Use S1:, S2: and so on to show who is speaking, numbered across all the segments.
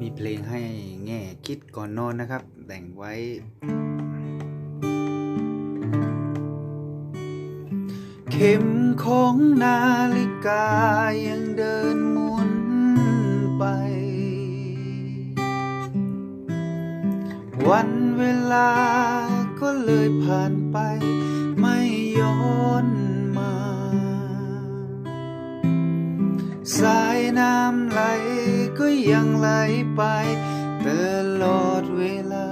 S1: มีเพลงให้แง่คิดก่อนนอนนะครับ แต่งไว้ เข็มของนาฬิกายังเดินหมุนไป วันเวลาก็เลยผ่านไป ไม่ย้อนมา สายน้ำ ยังไหลไปตลอดเวลา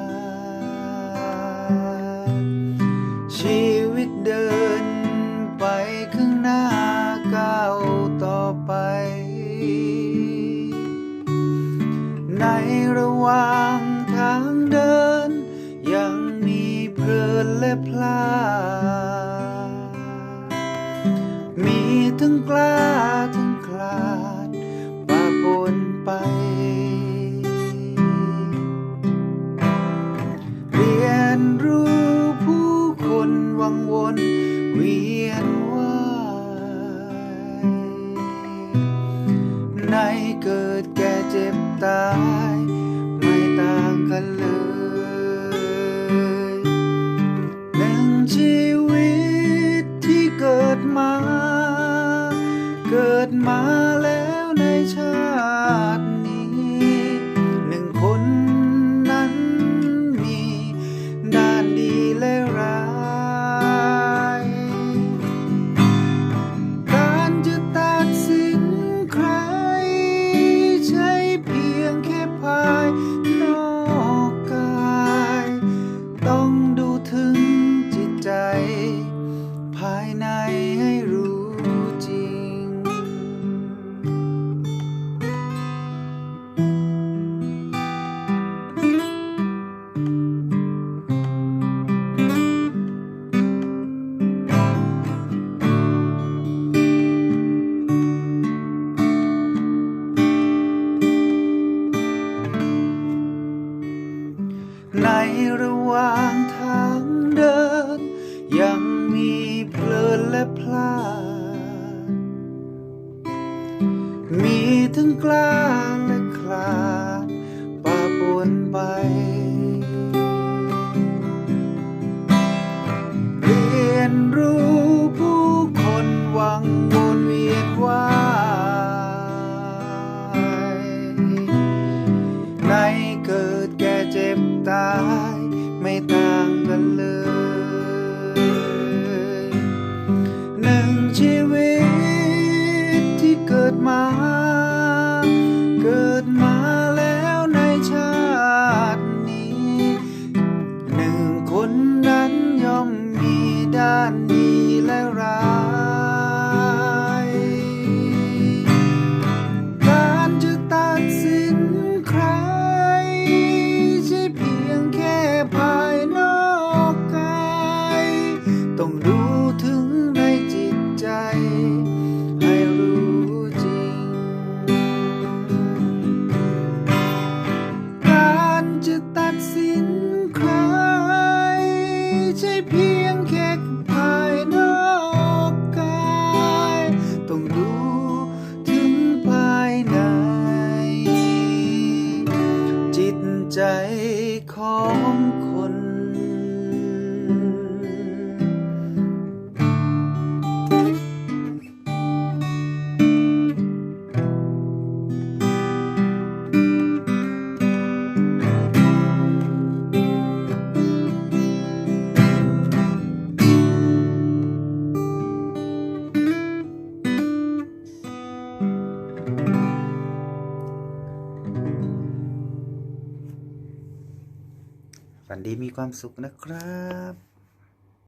S1: ชีวิตเดินไปข้างหน้าก้าวต่อไป ในระหว่าง นรู้ผู้คนวังวนเวียนว่ายในเกิดแก่เจ็บตาย ในให้รู้จริง ในระหว่างทางเดินยัง ลินและพลาด มีทั้งกล้าและคลาดปะปนไป ดมาแล้วในชาตินี้ หนึ่งคนนั้นย่อมมีด้านดีและร้าย คนฝัน ดีมีความสุขนะครับ